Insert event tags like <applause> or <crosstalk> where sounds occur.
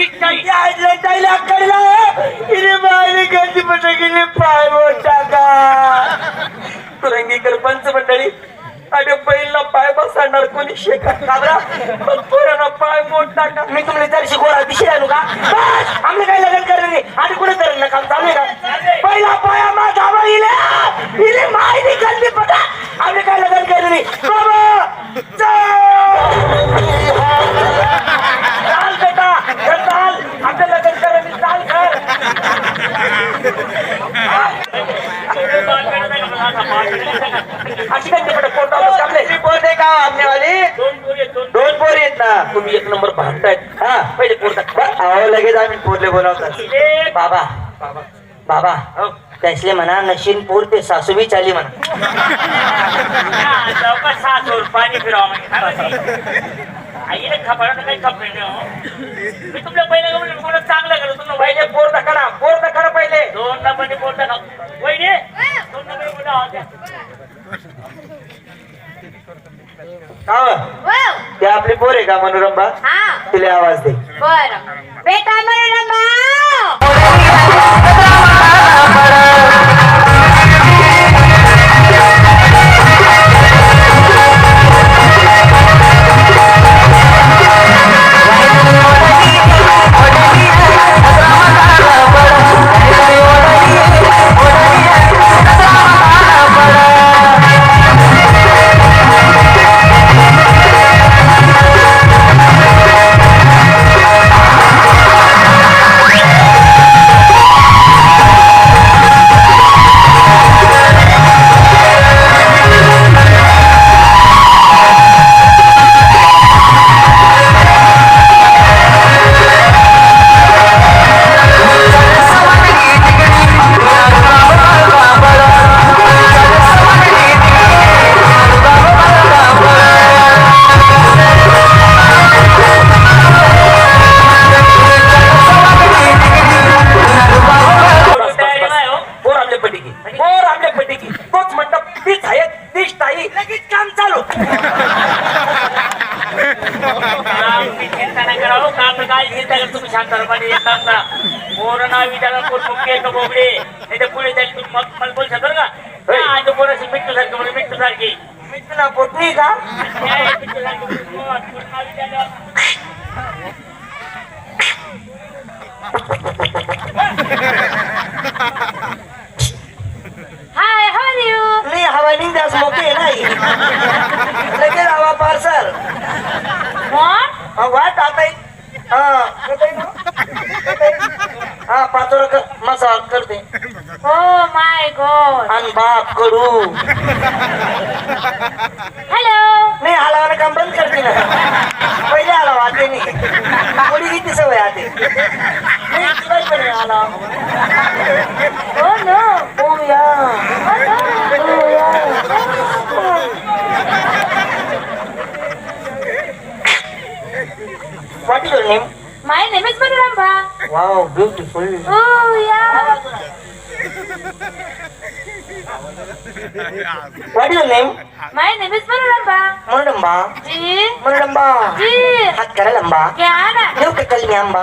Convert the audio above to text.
या आईला गंजी गेली पाय टाका. तुरंगीकर पंच मंडळी अरे बैलला पाय बसणार कोणी शेका काबरा? मग पोरांना पाय मोठ टाका. मी तुम्हाला तर शिकवला दिशे आणू का? बस! आम्ही काही लग्न करणार नाही. आणि कुठे तर काम चालू का? पहिला पाया माझा इले इले मायने गंजी पटा आम्ही काय लग्न करणार नाही. तुम्ही एक नंबर भागतायत हा पहिले पोरता अहो लगेच आम्ही पोरले बोलावतात. बाबा. बाबा. बाबा. त्यासले म्हणा नशीन पोर ते सासूबी चाली म्हणा. पाणी फिरावं आईने काही मी तुमच्या गमन कोणा चांगलं केलं. तुम्हाला पहिले पोर दाखवा पोर दाखवा पहिले. दोन नंबरने बोलता का? वहिनी दोन नंबर बोला ते आपली पोर आहे का मनोरंबा? हा. तिला आवाज दे. बर. बेटा मनोरमा तीच ताई लगेच काम चालू चिंता नाही करावं काम काय चिंता करा तुम्ही शांत राहा. पण एक काम करा पोरं नाव विचारा कोण मुख्य का बोबडे नाही तर पुढे जाईल तुम्ही मग मला बोलू शकता का होय. हा, मित्र सारखी म्हणजे मित्र सारखी मित्र ना पोटणी का <laughs> लगेच हवा पार्सल. वाट आता हा? हा पाचोरा मसा करते. ओ माय गॉड आणि बाप कडू. हॅलो नाही हलावानं काम बंद करते ना. पहिले हलावा आते नाही मुली किती सवय आते. हलावा. ओ no What is your name? My name is Manorama Wow, beautiful. Oh या What is your name? Manorama Manudamba. G Manudamba. जी हात करा लंबा क्या ना देव का कलमी आंबा